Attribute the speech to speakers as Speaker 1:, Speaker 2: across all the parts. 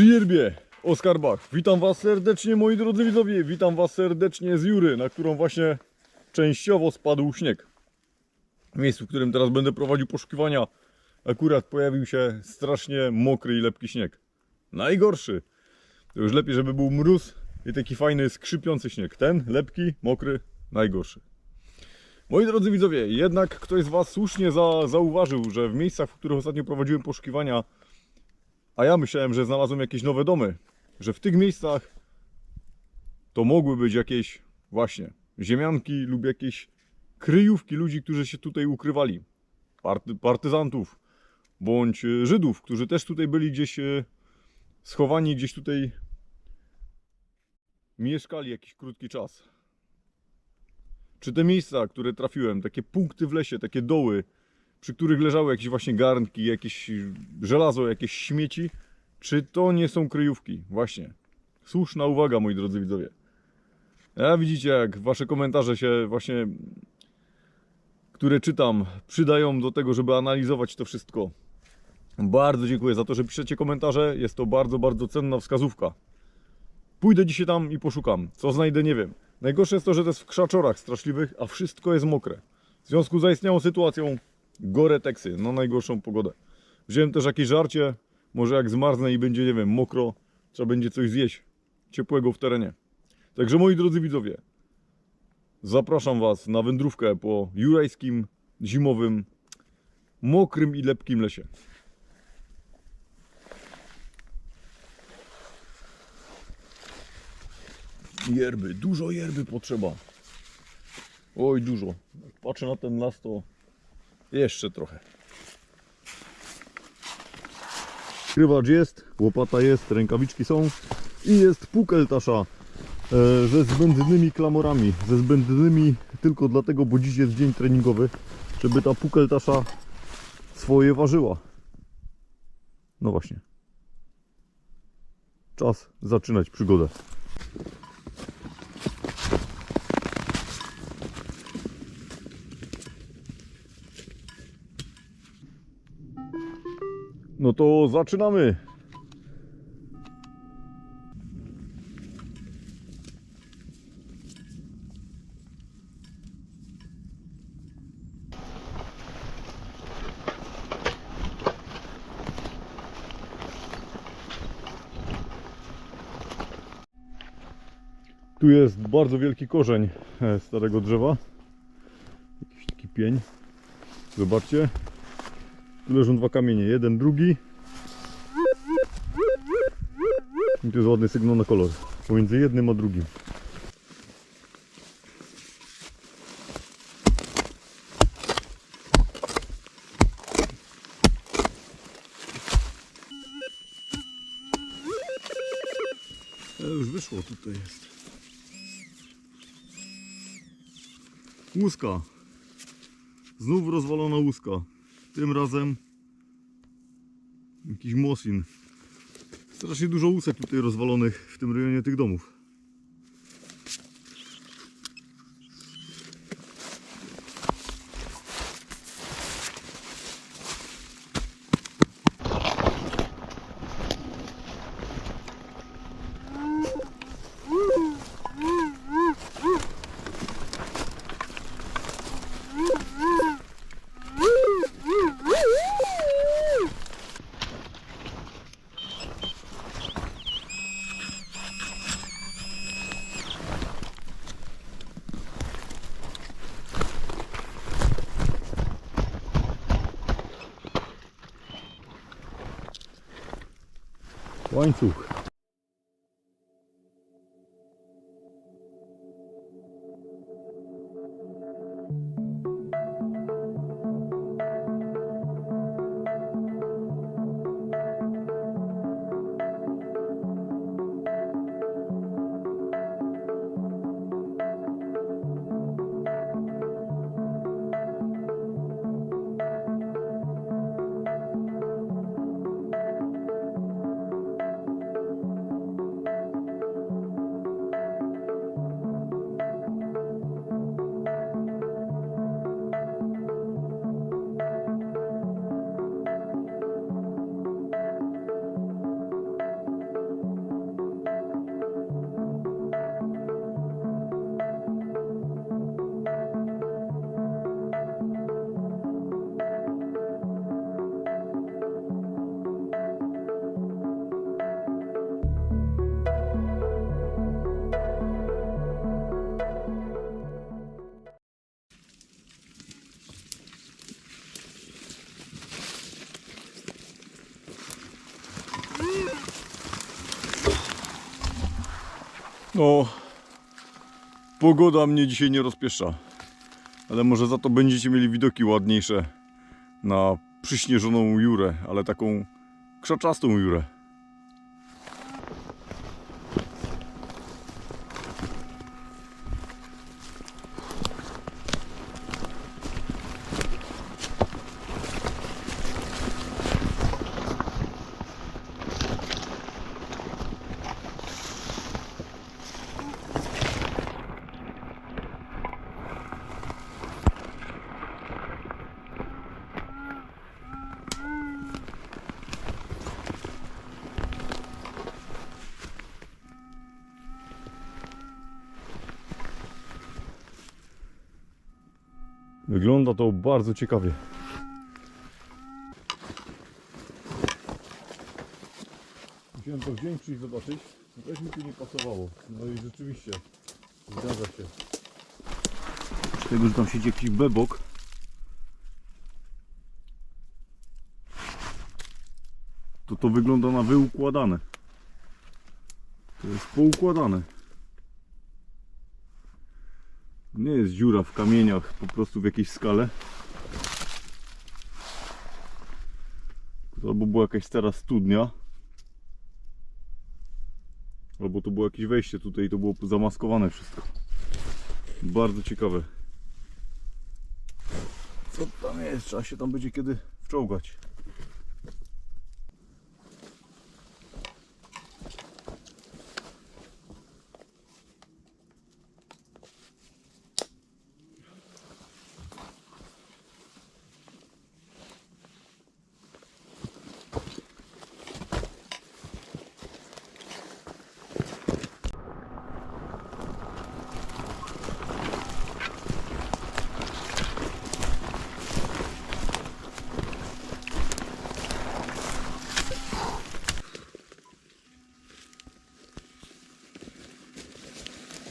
Speaker 1: Przy yerbie, Oskar Bach. Witam Was serdecznie moi drodzy widzowie. Witam Was serdecznie z Jury, na którą właśnie częściowo spadł śnieg. W miejscu, w którym teraz będę prowadził poszukiwania, akurat pojawił się strasznie mokry i lepki śnieg. Najgorszy. To już lepiej, żeby był mróz i taki fajny, skrzypiący śnieg. Ten, lepki, mokry, najgorszy. Moi drodzy widzowie, jednak ktoś z Was słusznie za, zauważył, że w miejscach, w których ostatnio prowadziłem poszukiwania, a ja myślałem, że znalazłem jakieś nowe domy, że w tych miejscach to mogły być jakieś właśnie ziemianki lub jakieś kryjówki ludzi, którzy się tutaj ukrywali. Party, partyzantów bądź e, Żydów, którzy też tutaj byli gdzieś e, schowani, gdzieś tutaj mieszkali jakiś krótki czas. Czy te miejsca, które trafiłem, takie punkty w lesie, takie doły, przy których leżały jakieś właśnie garnki, jakieś żelazo, jakieś śmieci, czy to nie są kryjówki? Właśnie. Słuszna uwaga, moi drodzy widzowie. A widzicie, jak wasze komentarze się właśnie, które czytam, przydają do tego, żeby analizować to wszystko. Bardzo dziękuję za to, że piszecie komentarze. Jest to bardzo, bardzo cenna wskazówka. Pójdę dzisiaj tam i poszukam. Co znajdę, nie wiem. Najgorsze jest to, że to jest w krzaczorach straszliwych, a wszystko jest mokre. W związku z zaistniałą sytuacją gore teksy na najgorszą pogodę. Wziąłem też jakieś żarcie, może jak zmarznę i będzie, nie wiem, mokro, trzeba będzie coś zjeść ciepłego w terenie. Także moi drodzy widzowie, zapraszam Was na wędrówkę po jurajskim, zimowym, mokrym i lepkim lesie. Yerby, dużo yerby potrzeba. Oj, dużo. Jak patrzę na ten las, to jeszcze trochę. Krywacz jest, łopata jest, rękawiczki są i jest pukeltasza e, ze zbędnymi klamorami. Ze zbędnymi tylko dlatego, bo dziś jest dzień treningowy, żeby ta pukeltasza swoje ważyła. No właśnie. Czas zaczynać przygodę. No to zaczynamy. Tu jest bardzo wielki korzeń e, starego drzewa. Jakiś taki pień. Zobaczcie. Leżą dwa kamienie, jeden, drugi. I tu jest ładny sygnał na kolor. Pomiędzy jednym a drugim. E, już wyszło, tutaj jest. Łuska. Znów rozwalona łuska. Tym razem jakiś Mosin. Strasznie dużo łusek tutaj rozwalonych w tym rejonie tych domów. Vollzug. O, pogoda mnie dzisiaj nie rozpieszcza. Ale może za to będziecie mieli widoki ładniejsze na przyśnieżoną jurę, ale taką krzaczastą jurę. Wygląda to bardzo ciekawie. Musiałem to wziąć, przyjść zobaczyć. Coś mi tu nie pasowało. No i rzeczywiście, zgadza się. Z tego, że tam siedzi jakiś bebok. To to wygląda na wyukładane. To jest poukładane. Nie jest dziura w kamieniach, po prostu w jakiejś skale. Albo była jakaś stara studnia. Albo to było jakieś wejście tutaj to było zamaskowane wszystko. Bardzo ciekawe. Co tam jest? Trzeba się tam będzie kiedy wczołgać.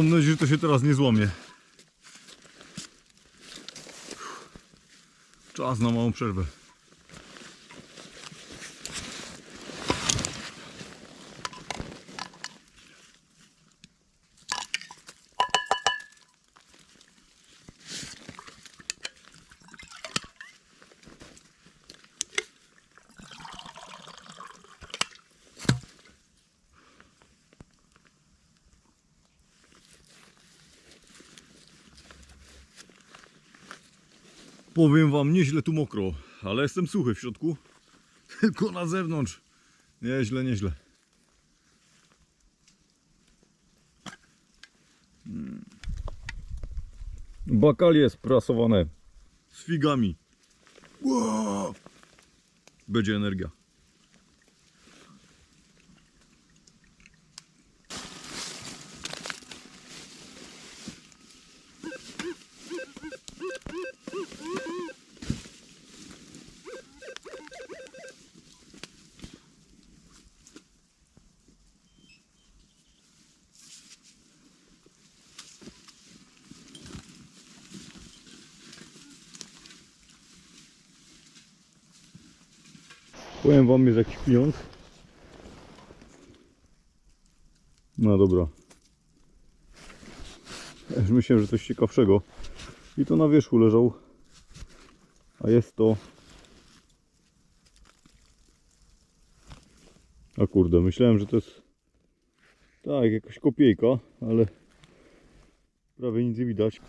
Speaker 1: Mam nadzieję, że to się teraz nie złamie. Czas na małą przerwę. Powiem wam, nieźle tu mokro, ale jestem suchy w środku. Tylko na zewnątrz. Nieźle, nieźle. Mm. Bakalie sprasowane z figami. Ło! Będzie energia. Powiem wam, jest jakiś pieniądz. No dobra. Ja Już myślałem, że coś ciekawszego. I to na wierzchu leżał. A jest to... A kurde, myślałem, że to jest... Tak, jakaś kopiejka, ale... Prawie nic nie widać.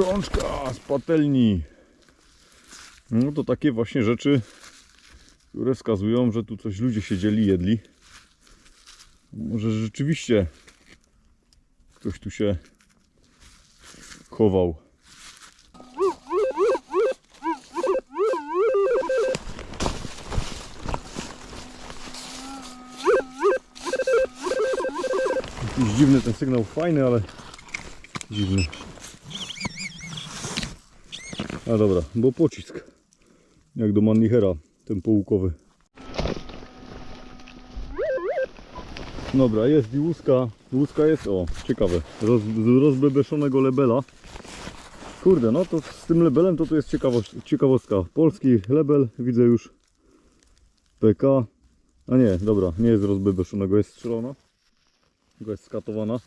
Speaker 1: Rączka z patelni. No to takie właśnie rzeczy, które wskazują, że tu coś ludzie siedzieli, jedli. Może rzeczywiście ktoś tu się chował. Jakiś dziwny ten sygnał, fajny, ale dziwny. A dobra, bo pocisk. Jak do Manlichera, ten połukowy. Dobra, jest i łuska. Łuska jest, o, ciekawe. Roz, z rozbebeszonego lebela. Kurde, no to z tym lebelem to tu jest ciekawość, ciekawostka. Polski lebel, widzę już. PK. A nie, dobra, nie jest rozbebeszonego, jest strzelona. Tylko jest skatowana.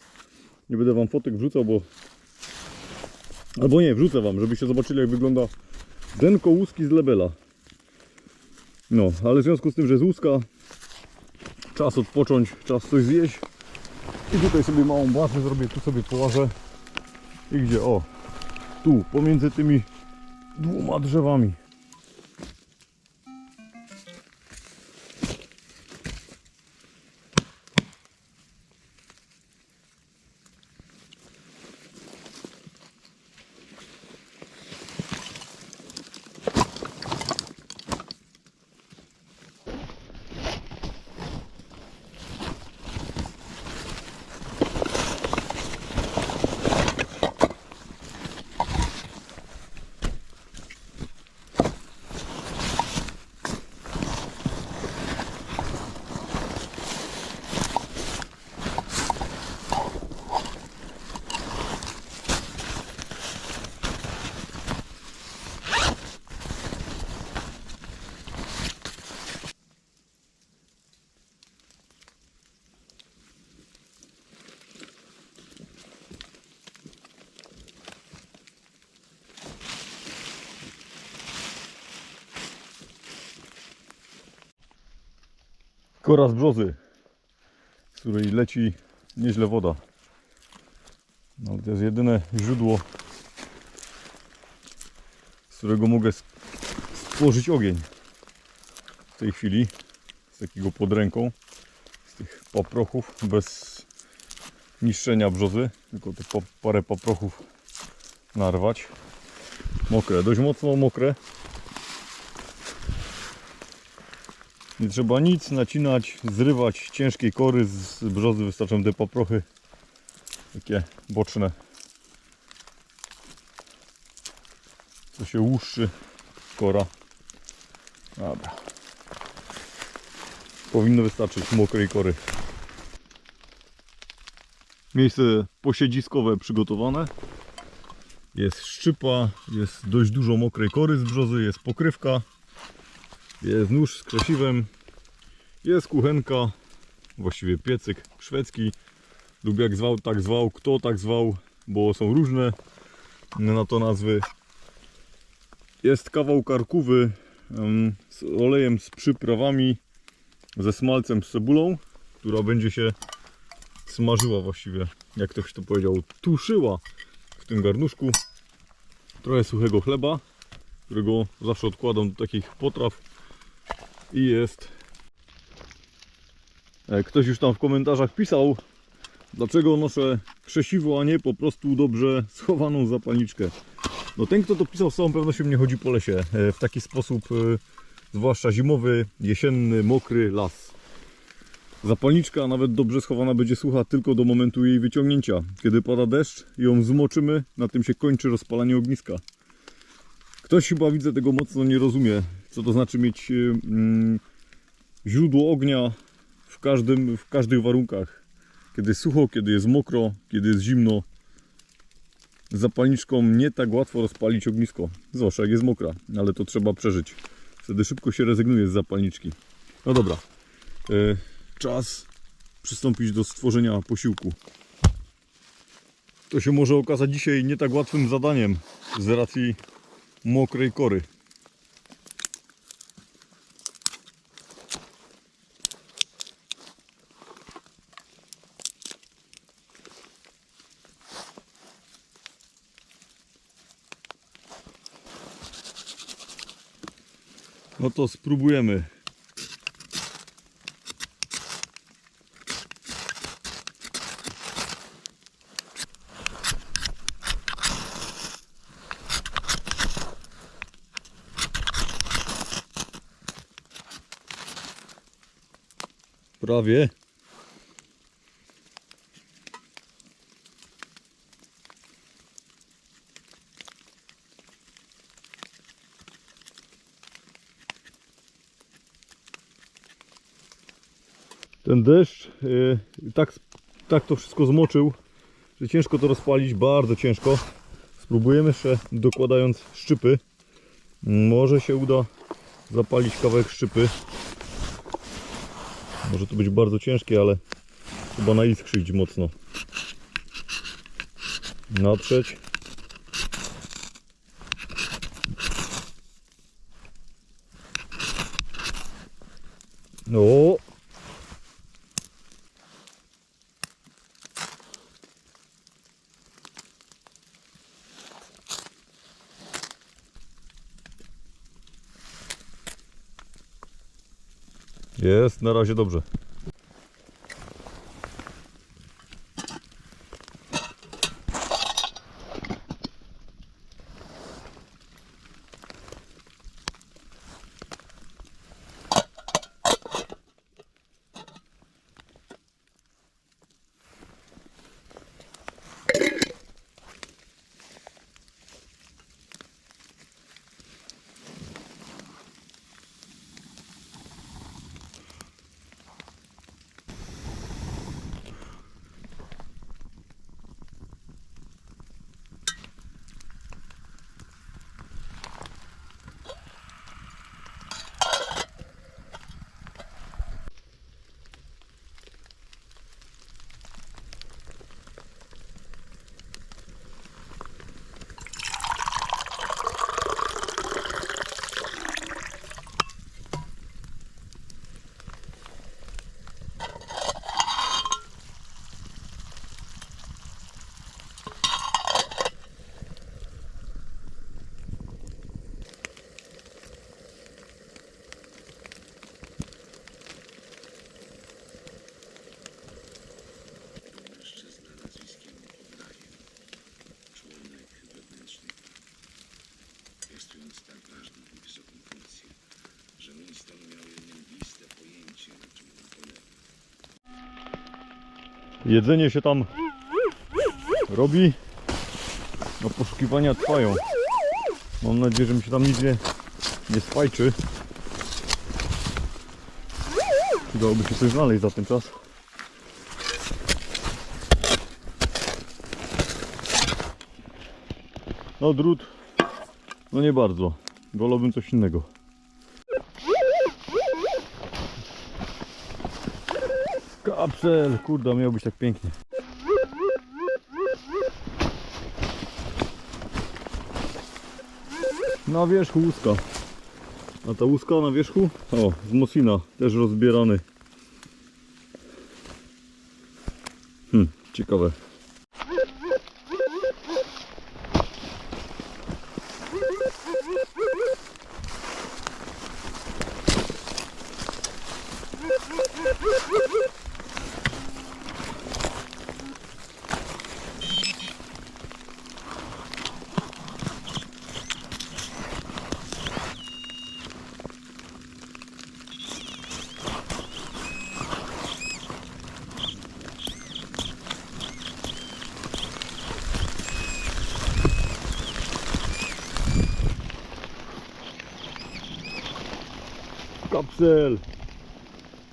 Speaker 1: Nie będę wam fotek wrzucał, bo... Albo nie, wrzucę wam, żebyście zobaczyli jak wygląda denko łuski z lebela. No, ale w związku z tym, że z łuska czas odpocząć, czas coś zjeść. I tutaj sobie małą bazę zrobię, tu sobie położę. I gdzie? O, tu, pomiędzy tymi dwoma drzewami. Kora z brzozy, z której leci nieźle woda. No, to jest jedyne źródło, z którego mogę stworzyć ogień w tej chwili. Z takiego pod ręką, z tych paprochów, bez niszczenia brzozy, tylko te pa- parę paprochów narwać. Mokre, dość mocno mokre. Nie trzeba nic nacinać, zrywać ciężkiej kory z brzozy, wystarczą te paprochy takie boczne. To się łuszczy kora. Dobra. Powinno wystarczyć mokrej kory. Miejsce posiedziskowe przygotowane. Jest szczypa, jest dość dużo mokrej kory z brzozy, jest pokrywka. Jest nóż z krzesiwem, jest kuchenka, właściwie piecyk szwedzki lub jak zwał, tak zwał, kto tak zwał, bo są różne na to nazwy. Jest kawał karkówy em, z olejem z przyprawami, ze smalcem, z cebulą, która będzie się smażyła właściwie, jak ktoś to powiedział, tuszyła w tym garnuszku. Trochę suchego chleba, którego zawsze odkładam do takich potraw i jest. E, Ktoś już tam w komentarzach pisał, dlaczego noszę krzesiwo, a nie po prostu dobrze schowaną zapalniczkę. No ten, kto to pisał, z całą pewnością nie chodzi po lesie e, w taki sposób, e, zwłaszcza zimowy, jesienny, mokry las. Zapalniczka nawet dobrze schowana będzie sucha tylko do momentu jej wyciągnięcia. Kiedy pada deszcz ją zmoczymy, na tym się kończy rozpalanie ogniska. Ktoś chyba widzę tego mocno nie rozumie, co to znaczy mieć y, mm, źródło ognia w, każdym, w każdych warunkach. Kiedy jest sucho, kiedy jest mokro, kiedy jest zimno. Zapalniczką nie tak łatwo rozpalić ognisko. Zwłaszcza jak jest mokra, ale to trzeba przeżyć. Wtedy szybko się rezygnuje z zapalniczki. No dobra. Y, czas przystąpić do stworzenia posiłku. To się może okazać dzisiaj nie tak łatwym zadaniem z racji mokrej kory. No to spróbujemy. Prawie. Ten deszcz yy, tak, tak to wszystko zmoczył, że ciężko to rozpalić, bardzo ciężko. Spróbujemy jeszcze dokładając szczypy. Może się uda zapalić kawałek szczypy. Może to być bardzo ciężkie, ale chyba naiskrzyć mocno. Natrzeć. O! Jest, na razie dobrze. Jedzenie się tam robi. No poszukiwania trwają. Mam nadzieję, że mi się tam nic nie, nie spajczy. Dałoby się coś znaleźć za ten czas. No drut, no nie bardzo. Wolałbym coś innego. Kapsel, kurde, miał być tak pięknie. Na wierzchu łuska. A ta łuska na wierzchu? O, z Mosina, też rozbierany. Hm, ciekawe. Kapsel!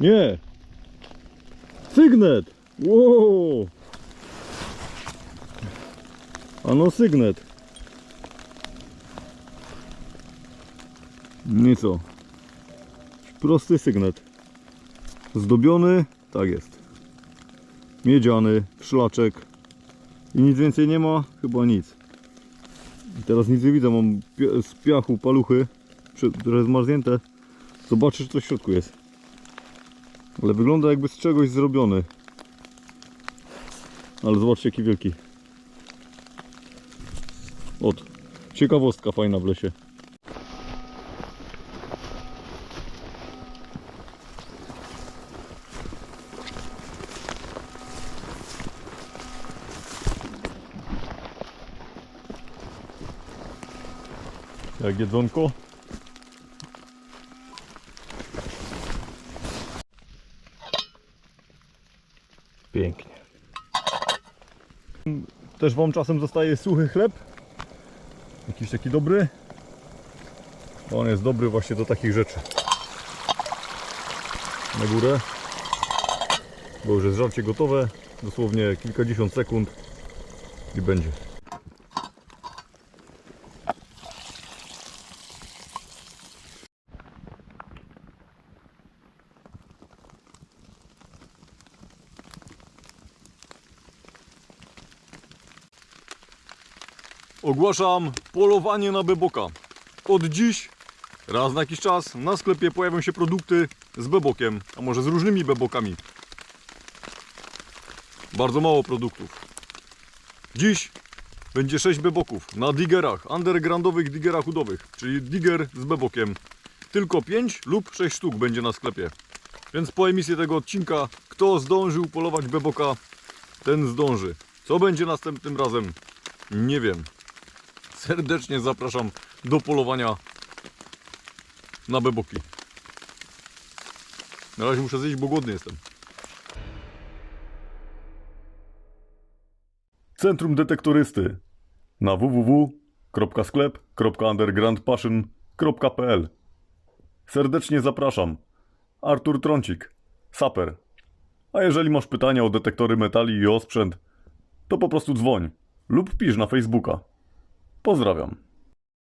Speaker 1: Nie! Sygnet! Wow! Ano sygnet. Nie co? Prosty sygnet. Zdobiony? Tak jest. Miedziany, szlaczek. I nic więcej nie ma? Chyba nic. I teraz nic nie widzę, mam z piachu paluchy, trochę zmarznięte. Zobaczę, to w środku jest. Ale wygląda jakby z czegoś zrobiony. Ale zobaczcie jaki wielki. Ot. Ciekawostka fajna w lesie. Jak jedzonko? Pięknie. Też wam czasem zostaje suchy chleb. Jakiś taki dobry. On jest dobry właśnie do takich rzeczy. Na górę. bo już jest żarcie gotowe. Dosłownie kilkadziesiąt sekund i będzie. Ogłaszam polowanie na beboka. Od dziś, raz na jakiś czas, na sklepie pojawią się produkty z bebokiem, a może z różnymi bebokami. Bardzo mało produktów. Dziś będzie 6 beboków na diggerach, undergroundowych diggerach udowych, czyli digger z bebokiem. Tylko 5 lub 6 sztuk będzie na sklepie. Więc po emisji tego odcinka, kto zdążył polować beboka, ten zdąży. Co będzie następnym razem? Nie wiem. Serdecznie zapraszam do polowania na beboki. Na razie muszę zjeść, bo głodny jestem. Centrum Detektorysty na www.sklep.undergroundpassion.pl Serdecznie zapraszam. Artur Trącik, saper. A jeżeli masz pytania o detektory metali i o sprzęt, to po prostu dzwoń lub pisz na Facebooka. Pozdrawiam.